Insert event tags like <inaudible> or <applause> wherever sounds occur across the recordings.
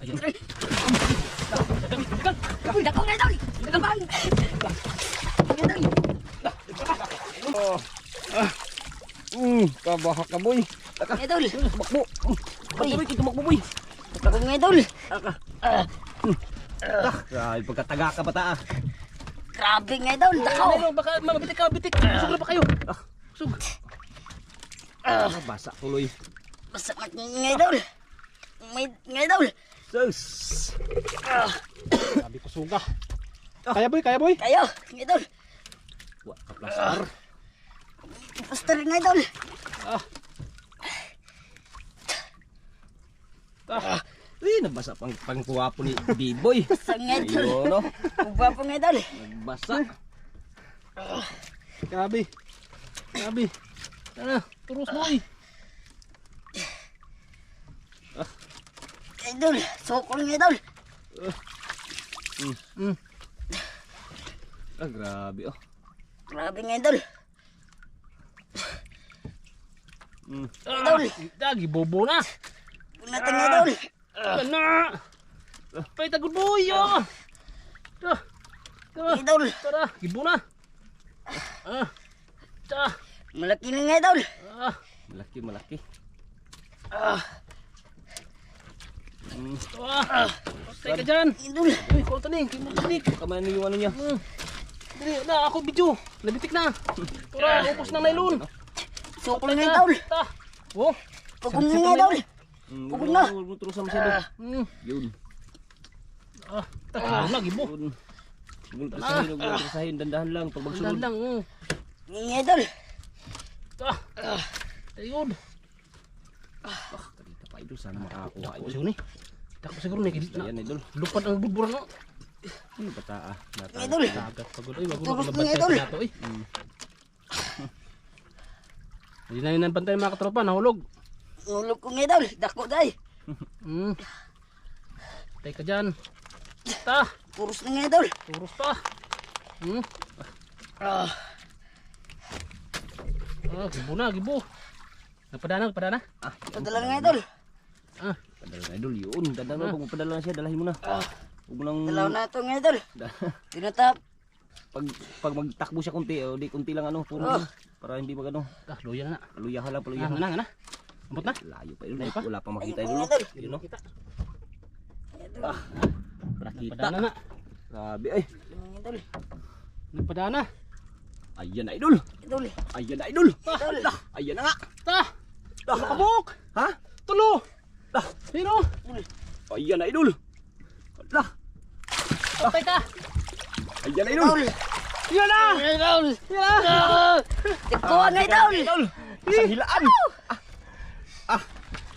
Ayun. Uy, dako na idol. Gabang. Idol. Oh. Ah. Mm, kabahak ka boy. Idol. Tumakbo. Uy. Boy, tumakbo boy. Dako nga idol. Ah. Ay, pagkataga ka pa ta. ah. Grabe nga idol. Dako. Baka mabitik ka, bitik. Busog na ba kayo? Busog. Ah, basa tuloy. Basta nga nga idol. May nga idol. Sus. Sabi ko suga. Kaya boy, kaya boy. Kayo, nga idol. Wa ka plastar. Pastor nga idol. Ah. Ay, nabasa pang pangkuwapo ni B-boy. Basta nga idol. Ayun, no? Uba po nga idol. Nagbasa. Grabe. Grabe. Ah, turus boy. Idol. Sokol nga idol. Mm. Ah, grabe oh. Grabe nga idol. Mm. Idol. Dagi bobo na. Bunatan nga idol. Ano? Pay tagod boy. Oh. Ah. Ah. Idol. Tara, gibo na. Ah. Ta. Malaki na nga idol. Ah. Malaki, malaki. Mm. Ah. Patay ka dyan. Idol. Uy, kung taning, kimutik. Kamay yung ano niya. Hmm. Dali, na ako video. Labitik na. Tura, upos ng nylon. Sokol nga idol. Ta. Oh. Pagong nga idol. Mm, Huwag wag na. Huwag mo turusan masyado. Hmm. Yun. Ah, ta, na gibo. Yun. Huwag mo turusahin, huwag mo turusahin. Dandahan lang. Pag Sundan magsunod. lang. Hmm. Nga idol. Ta. Ayun. Ah, Pa idol. Sana makakakuha Ako idol. siguro ni. Ako siguro ni. Yan idol. Lupad ang budburan no. Ano ba ta ah? Idol. Tagat pagod. Ay, wag mo Turus labad na, tayo idol. nato. Ay. Mm. Hindi na yun ang pantay mga katropa. Nahulog. Ulog ko nga idol. Dako day. Hmm. Tay ka dyan. Ta. Puros na nga idol. Turus pa. Hmm. Ah. Ah, gibo na, gibo. Napadana, napadana. Ah, Padala nga idol. Ah, padala na idol. Yun. Dandahan mo. Pag padala na siya, dalahin mo na. Ah. Huwag nang... Dalaw na ito nga idol. <laughs> Tinatap. pag pag magtakbo siya kunti, o di kunti lang ano, puro Ah. para hindi magano. ah, luya na na. Paluyahan lang, Ah, paluyahan. nga na, nga na. Ambot na. Layo pa yun. Layo pa? Wala pa makita idol. Yun no. Kita. Ah, nakita. Napadana na. Grabe ay. Idol. Napadana. Ayan na idol. Idol. Ayan na idol. Idol. Ayan na nga. Ta. Ah, Kabuk. Ha? Tulo. Ah, Sino? ayan na idol. Ala, Patay ka. ayan na idol. Idol. Yan na. Idol. Yan na. Tiko nga idol. Idol. Isang hilaan. Ah. ah.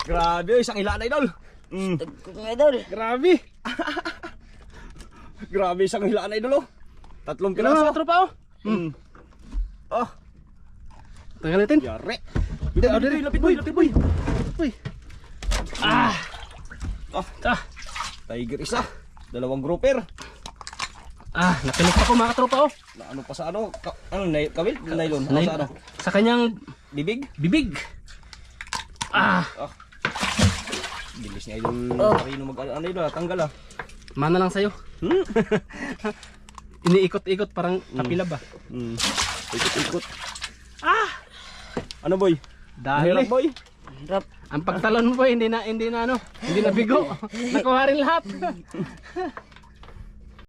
Grabe, isang hilaan na idol. Mm. Tiko nga idol. Grabe. <laughs> Grabe, isang hilaan na idol oh. Tatlong piraso. mga tropa oh. Mm. Oh, Tanggal natin. Dito, Lapit boy, lapit boy, lapit boy. Uy. Ah, Ta. tiger isa. Dalawang grouper. Ah, nakinig ako mga tropa oh. Na ano pa sa ano? Ka, ano, nay, kawil? Nylon. Ano sa ano? Sa kanyang Bibig? bibig. Ah. Ah. Bilis niya idol. Oh. Marino mag ano idol, ah, tanggal ah. Mana lang sa'yo. Hmm? <laughs> Iniikot-ikot parang kapila ba? Hmm. Ikot-ikot. Ah! Ano boy? Dali. Mahirap boy? Hirap. Ang pagtalon mo hindi na hindi na ano, hindi na bigo. <laughs> Nakuha rin lahat. <laughs>